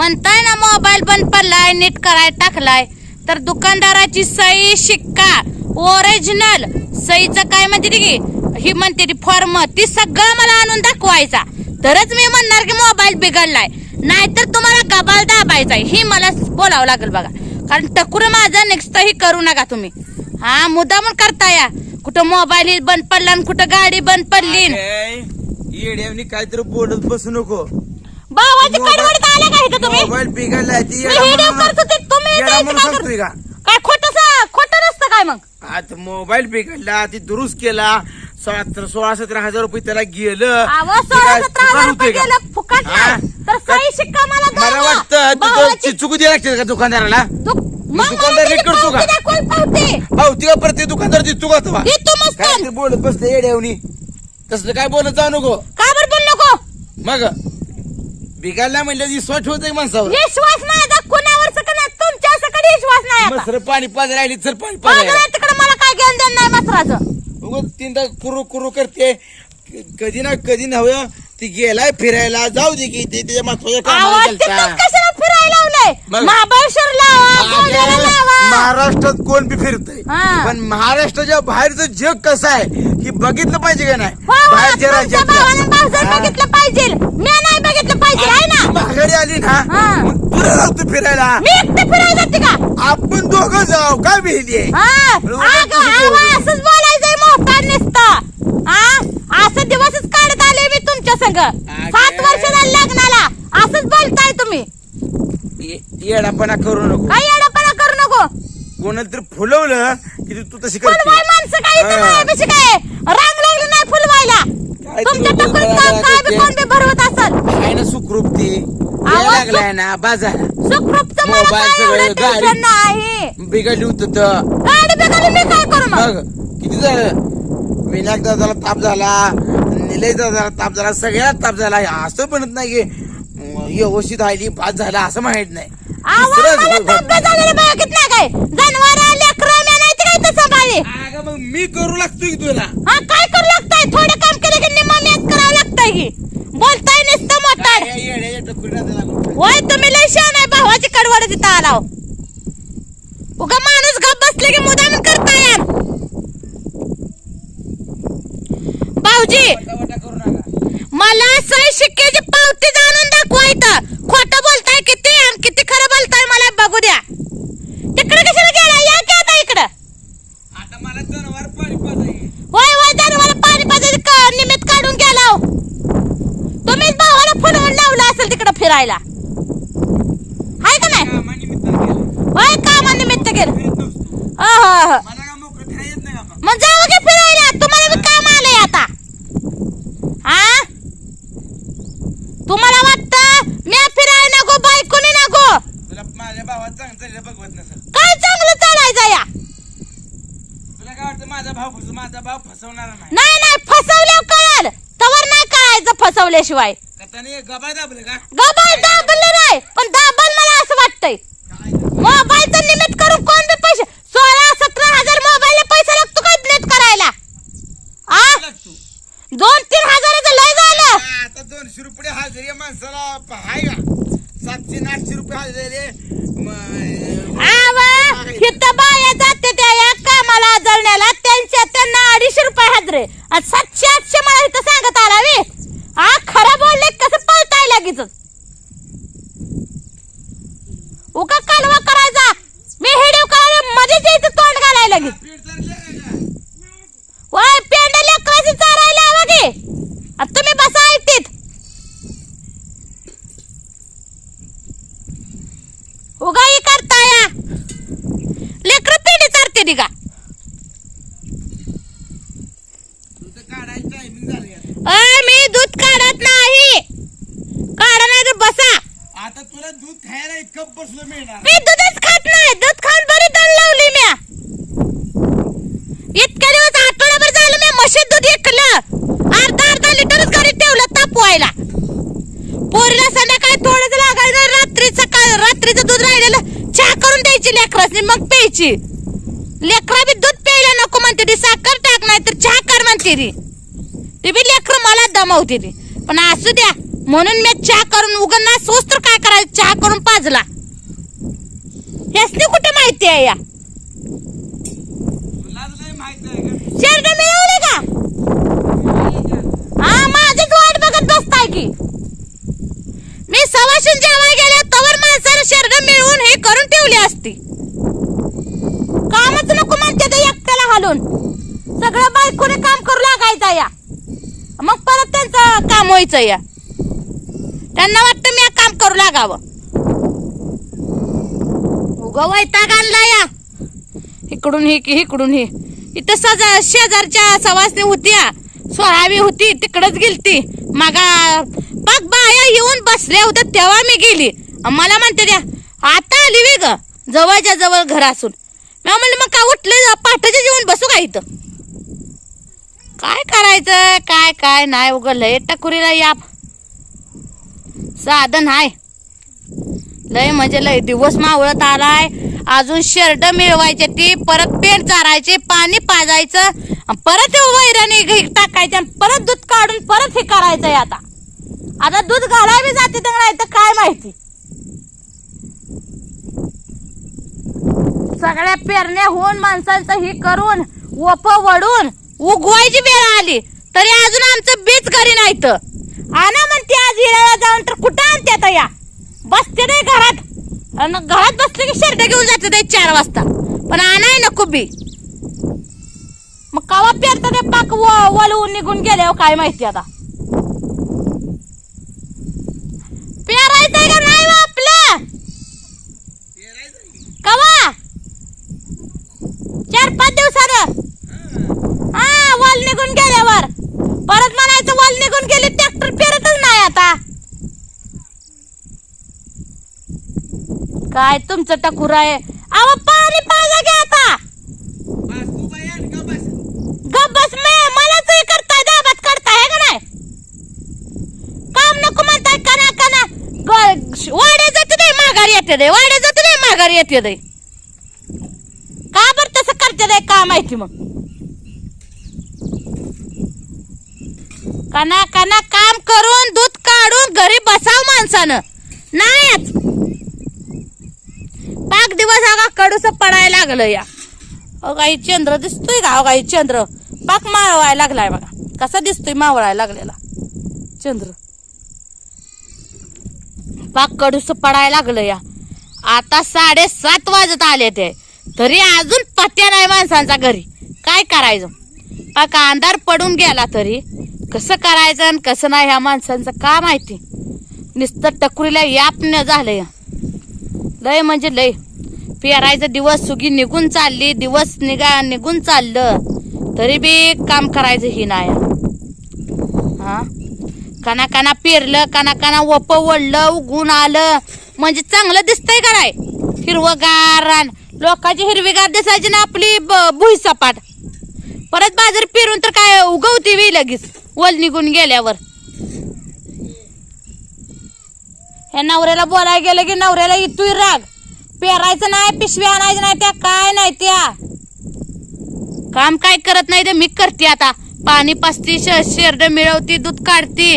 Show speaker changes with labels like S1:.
S1: म्हणताय ना मोबाईल बंद पडलाय नीट कराय टाकलाय. तर दुकानदाराची सही शिक्का ओरिजिनल सहीचं काय म्हणते की ही म्हणते ती फॉर्म ती सगळं मला आणून दाखवायचा. तरच मी म्हणणार की मोबाईल बिघडलाय. नाहीतर तुम्हाला गबाल दाबायचा ही मला बोलावं लागेल बघा. कारण टकुर माझा नेक्स्ट ही करू नका तुम्ही. हा मुद्दा म्हणून करता या. कुठं मोबाईल बंद पडला आणि कुठं गाडी बंद पडली.
S2: येड्यावनी काहीतरी बोलत बसू नको.
S1: भावाची का तुम्ही
S2: मोबाईल बिघडलाय ती
S1: मी
S2: येडा
S1: व्हिडिओ
S2: म्हणून-
S1: करतो ते तुम्ही
S2: येडा
S1: जायचं
S2: म्हणून
S1: काय
S2: सांगतोय का
S1: कर- काय खोटं सा- खोटं नसतं काय मग
S2: आता मोबाईल बिघडला ती दुरुस्त केला सतरा सोळा सतरा हजार रुपये त्याला गेलं
S1: अहो
S2: ते
S1: सोळा
S2: काय
S1: सतरा
S2: फुकट
S1: हजार
S2: होतंय
S1: रुपये
S2: का?
S1: गेलं फुकट
S2: हा?
S1: नाही. तर सही शिक्का मला द्या
S2: मला
S1: ना.
S2: वाटतं तू
S1: भावाची-
S2: तो चुकू द्यायला लागते का दुकानदाराला
S1: तू- मग मला
S2: दुकानदार
S1: तरी
S2: नीट करतो का?
S1: पावती पावती.
S2: दुकानदार देतो का तेव्हा?
S1: दे तू मस्त.
S2: काय ते बोलत बसले येड्यावनी तसलं काय बोलत जाऊ नको
S1: का बरं बोलू नको
S2: मग बिघडला म्हणलं विश्वास ठेवतोय माणसावर.
S1: विश्वास माझा कुणावर तुमच्या सकट विश्वास नाही आता.
S2: मसर पाणी पाज राहिली तर पाणी
S1: बघा ना तिकडे मला काय घेऊन देणं नाही मसराचं.
S2: उगाच तीनदा कुरू कुरू करते. कधी ना कधी नव्हे ती गेलाय फिरायला. जाऊ दे की ते त्याच्या महत्त्वाच्या कामाला
S1: आवाज
S2: गेलता.
S1: तिथं कशाला फिरायला लावलंय?
S2: मग?
S1: महाबळेश्वर लावा गोव्याला
S2: अगं,
S1: लावा.
S2: महाराष्ट्रात कोण बी फिरतय.
S1: हा.
S2: पण महाराष्ट्राच्या बाहेरचं जग कसं आहे हे बघितलं पाहिजे का नाही?
S1: हो, हो,
S2: बाहेरच्या
S1: तुमच्या भावानं भावजाई
S2: राज्यात
S1: बघितलं पाहिजे. मी नाही ना?
S2: माघारी आली ना?
S1: हा.
S2: मग तुला फिरायला.
S1: मी एकटे फिरायला जाते का?
S2: आपण दोघं जाऊ. काय भेटली आहे?
S1: हा.
S2: बरोबर,
S1: अगं,
S2: तुझं
S1: आवा,
S2: बरोबर.
S1: असंच बोलायचंय मोठा नुसतं. हा? असं दिवसच काढत आले मी तुमच्या संग. सात वर्ष झाली लग्नाला. असंच बोलताय तुम्ही.
S2: ये- येडापणा करू नको.
S1: काही अडपणा करू नको?
S2: कोणाला तरी फुलवलं की तू- तशी
S1: फुलवाय माणसं काय इथं
S2: हा.
S1: काय? रांग लागली नाही फुलवायला
S2: काय
S1: तुमच्या
S2: तुम्ही
S1: टकुरीत
S2: बोलताय
S1: काम काय बी
S2: ते?
S1: कोण बी भरवत असल
S2: आहे ना सुखरूप ती
S1: आवाज
S2: यायला लागलाय ना बाजार.
S1: सुखरूपचं मला
S2: मोबाईल
S1: काय
S2: सगळं,
S1: एवढं
S2: गाडी.
S1: टेन्शन नाही.
S2: बिघडली होत तर.
S1: गाडी बिगाडी मी काय करू मग?
S2: मग किती झालं? विनायक दादाला ताप झाला निलय दादाला ताप झाला ताप झाला असं म्हणत नाही की अं, व्यवस्थित आली पास झाला असं माहीत नाही.
S1: आवाज
S2: दुसरंच
S1: मला
S2: बघ.
S1: तब्येत झालेली बघित नाही काय. जनावर लेकरं मी नाही ते काय तसं सांभाळली
S2: अगं मग मी करू लागतोय की तुला?
S1: हा काय करू लागतंय? थोडं काम केलं की निम्मा मॅच करावं लागतंय की. बोलताय होय तुम्ही लय शान आहे भावाची कडवड तिथं आलाव. उगा माणूस गप बसले की मुदाम करताय भाऊजी
S2: वटा वटा करू नका.
S1: मला सही शिक्क्याची पावती जाणून दाखवा इथं खोटं बोलताय किती आणि किती खरं बोलताय मला बघू द्या तिकडे कशाला गेला या की आता इकडं
S2: आता मला जनावर पाणी पाजायचे
S1: होय होय मला पाणी पाजायचं का- निमित्त काढून गेला हो. तुम्हीच भावाला फुलवून लावला फिरायला हाय का नाही. होय कामानिमित्त गेलं
S2: मला का मोकळं फिरायला मग?
S1: की तुम्हाला बी काम आलंय आता. हा? तुम्हाला वाटतं मी फिरायला नको बायकोनी नको?
S2: तुला माझ्या भावात चांगलं चाललं बघवत नसेल.
S1: काय चांगलं चालायचं या.
S2: तुला काय वाटतं माझा भाव माझा भाव फसवणार नाही?
S1: नाही नाही फसवल्यावर कळाल. तवर नाही कळायचं फसवल्याशिवाय.
S2: का त्याने दाबलं का?
S1: गबाळ दाबलं नाही पण दाबल मला असं वाटतंय. मोबाईलचं लिमिट करू कोण बी पैसे सोळा सतरा हजार मोबाईलला पैसा लागतो का नीट करायला आ
S2: लागतो.
S1: दोन तीन हजाराचं लय झालं
S2: आता दोनशे रुपये हजेरी आहे माणसाला प- हाय का सातशे आणि आठशे रुपये हजेरी आहे. म-
S1: आवा इथं बाया जाते त्या या कामाला जळण्याला त्यांच्या त्यांना अडीचशे रुपये हजरे आणि सातशे आठशे मला इथं सांगत आला वे हा खरं बोलले कसं पळताय लगेच उगा कालवा करायचा मी हेडिओ करायला मध्येच यायचं तोंड घालायला लगेच
S2: पीठ चाललंय का?
S1: वय पेंड लेकराची चारायला हवं की आणि तुम्ही बसा ऐकतीत उगा ही करता या. लेकर पेंडी चारते ती का
S2: आता.
S1: अय मी दूध काढत नाही. काढा नाही तर बसा.
S2: आता तुला दूध खायला एक कप बसलं मिळणार.
S1: मी दूधच खात नाही. दूध खाऊन बरी दण लावली म्या. मग प्यायची लेकरा बी दूध प्यायला नको म्हणते ती साखर टाक नाही तर चहा कर म्हणते ती. ती बी लेकर मला दमवते ती. पण असू द्या म्हणून मी चहा करून उगं ना सोच तर काय करायचं? चहा करून पाजला. हेच कुठे माहिती आहे या? शर्ट मिळवले का हा माझीच वाट बघत बसताय की मी सवाशीन जेवाय गेले तवर माणसानं शर्ट मिळवून हे करून ठेवली असती कामच नको म्हणते ते एकट्याला हालून सगळं बायकोने काम करू लागायचं या मग परत त्यांचं काम व्हायचं या. त्यांना वाटतं मी काम करू लागावं. उगं वैताग आणला या. इकडून ही की इकडून ही. इथं सजा शेजारच्या सवासनी होत्या सोळावी होती तिकडच गेलती. मागा पाक बाया येऊन बसल्या होत्या तेव्हा मी गेली. मला म्हणते द्या आता आली वेग ग जवळच्या जवळ घर असून मी म्हणलं मग का उठले? पाठाचे जेवण बसू का इथं? काय करायचं? काय काय नाही उग लय टकुरीला याप साधन हाय. लय म्हणजे लय दिवस मावळत आलाय. अजून शर्ट मिळवायचे ती परत पेट चारायचे पाणी पाजायचं परत वैराणी घे टाकायचे आणि परत दूध काढून परत हे करायचंय आता. आता दूध घालावी जाते तर नाही तर काय माहिती. सगळ्या पेरण्या होऊन माणसांचं हे करून ओप वडून उगवायची वेळ आली. तरी अजून आमचं बीच घरी नाही तर आणा म्हणते आज हिराला जाऊन तर कुठं आणते आता या? बसते नाही घरात. अन घरात बसले की शर्ट घेऊन जाते ते चार वाजता. पण आणाय नको बी मग कवा पेरता ते पाक व- वळवून निघून गेले हो काय माहिती आता. पेरायचंय का नाही हो आपलं? कवा? चार पाच दिवसानं हा वाल निघून गेल्यावर परत म्हणायचं वाल निघून गेले ट्रॅक्टर पेरतच नाही आता काय तुमचं टकुर आहे अहो पाणी पाहिजे की आता. गप बस मे मलाच हे करताय दाबत करताय का नाही? काम नको म्हणताय कना कना ग- जाते नाही माघारी येते दे वाडे जाते नाही माघारी येते दे का बरं तसं करते दे का माहिती मग? कना कना काम करून दूध काढून घरी बसाव माणसानं. नाहीच दिवस अगा कडूस पडायला लागलं या. अहो काही चंद्र दिसतोय का? अहो काही चंद्र. पाक मावळायला लागलाय बघा. कसा दिसतोय मावळायला लागलेला? चंद्र. पाक कडूस पडायला लागलं या. आता साडेसात वाजत आले ते. तरी अजून पत्त्या नाही माणसांचा घरी. काय करायचं? पाक अंधार पडून गेला तरी. कसं करायचं आणि कसं नाही ह्या माणसांचं का माहिती? नुसतं टकुरीला यापन झालंय. लय म्हणजे लय. पेरायचं दिवस सुगी निघून चालली दिवस निघा निघून चाललं तरी बी काम करायचं ही नाही. हा? काना काना पेरलं काना काना वप वळलं उगून आलं. म्हणजे चांगलं दिसतंय का नाही? हिरवगार रान. लोकांची हिरवीगार दिसायची ना आपली भुई सपाट. परत बाजार पेरून तर काय उगवती वी लगेच वल निघून गेल्यावर. ह्या नवऱ्याला बोलायला गेलं की नवऱ्याला इतुय राग. पेरायचं नाही पिशवी आणायचं नाही त्या काय नाही त्या. काम काय करत नाही ते मी करते आता. पाणी पाचती शेरड मिळवती दूध काढती.